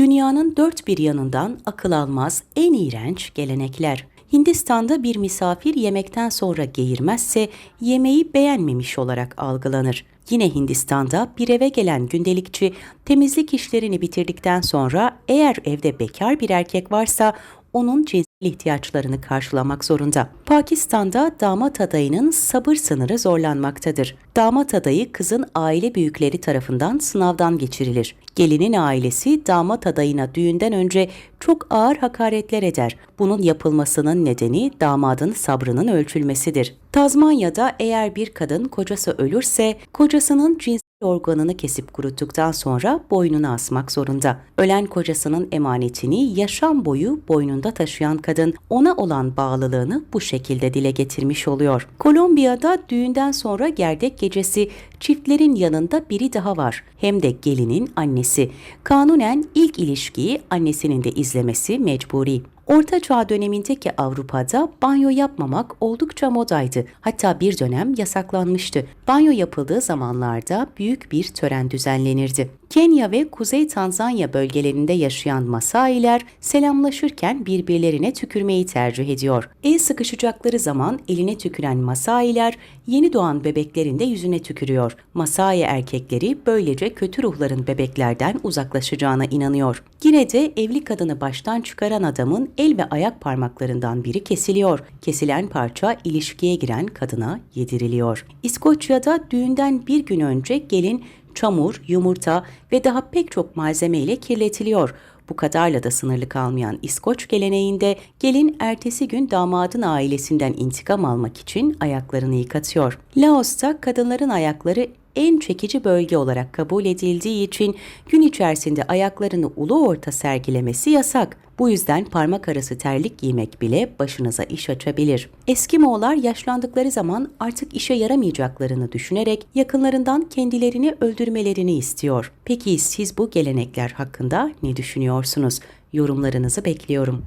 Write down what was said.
Dünyanın dört bir yanından akıl almaz en iğrenç gelenekler. Hindistan'da bir misafir yemekten sonra geğirmezse yemeği beğenmemiş olarak algılanır. Yine Hindistan'da bir eve gelen gündelikçi temizlik işlerini bitirdikten sonra eğer evde bekar bir erkek varsa onun cinsel ihtiyaçlarını karşılamak zorunda. Pakistan'da damat adayının sabır sınırı zorlanmaktadır. Damat adayı kızın aile büyükleri tarafından sınavdan geçirilir. Gelinin ailesi damat adayına düğünden önce çok ağır hakaretler eder. Bunun yapılmasının nedeni damadın sabrının ölçülmesidir. Tazmanya'da eğer bir kadın kocası ölürse kocasının cinsel organını kesip kuruttuktan sonra boynuna asmak zorunda. Ölen kocasının emanetini yaşam boyu boynunda taşıyan kadın ona olan bağlılığını bu şekilde dile getirmiş oluyor. Kolombiya'da düğünden sonra gerdek gecesi çiftlerin yanında biri daha var. Hem de gelinin annesi. Kanunen ilk ilişkiyi annesinin de izlemesi mecburi. Orta Çağ dönemindeki Avrupa'da banyo yapmamak oldukça modaydı. Hatta bir dönem yasaklanmıştı. Banyo yapıldığı zamanlarda büyük bir tören düzenlenirdi. Kenya ve Kuzey Tanzanya bölgelerinde yaşayan Masailer selamlaşırken birbirlerine tükürmeyi tercih ediyor. El sıkışacakları zaman eline tüküren Masailer yeni doğan bebeklerin de yüzüne tükürüyor. Masai erkekleri böylece kötü ruhların bebeklerden uzaklaşacağına inanıyor. Yine de evli kadını baştan çıkaran adamın el ve ayak parmaklarından biri kesiliyor. Kesilen parça ilişkiye giren kadına yediriliyor. İskoçya'da düğünden bir gün önce gelin çamur, yumurta ve daha pek çok malzeme ile kirletiliyor. Bu kadarla da sınırlı kalmayan İskoç geleneğinde gelin ertesi gün damadın ailesinden intikam almak için ayaklarını yıkatıyor. Laos'ta kadınların ayakları en çekici bölge olarak kabul edildiği için gün içerisinde ayaklarını ulu orta sergilemesi yasak. Bu yüzden parmak arası terlik giymek bile başınıza iş açabilir. Eskimoğullar yaşlandıkları zaman artık işe yaramayacaklarını düşünerek yakınlarından kendilerini öldürmelerini istiyor. Peki siz bu gelenekler hakkında ne düşünüyorsunuz? Yorumlarınızı bekliyorum.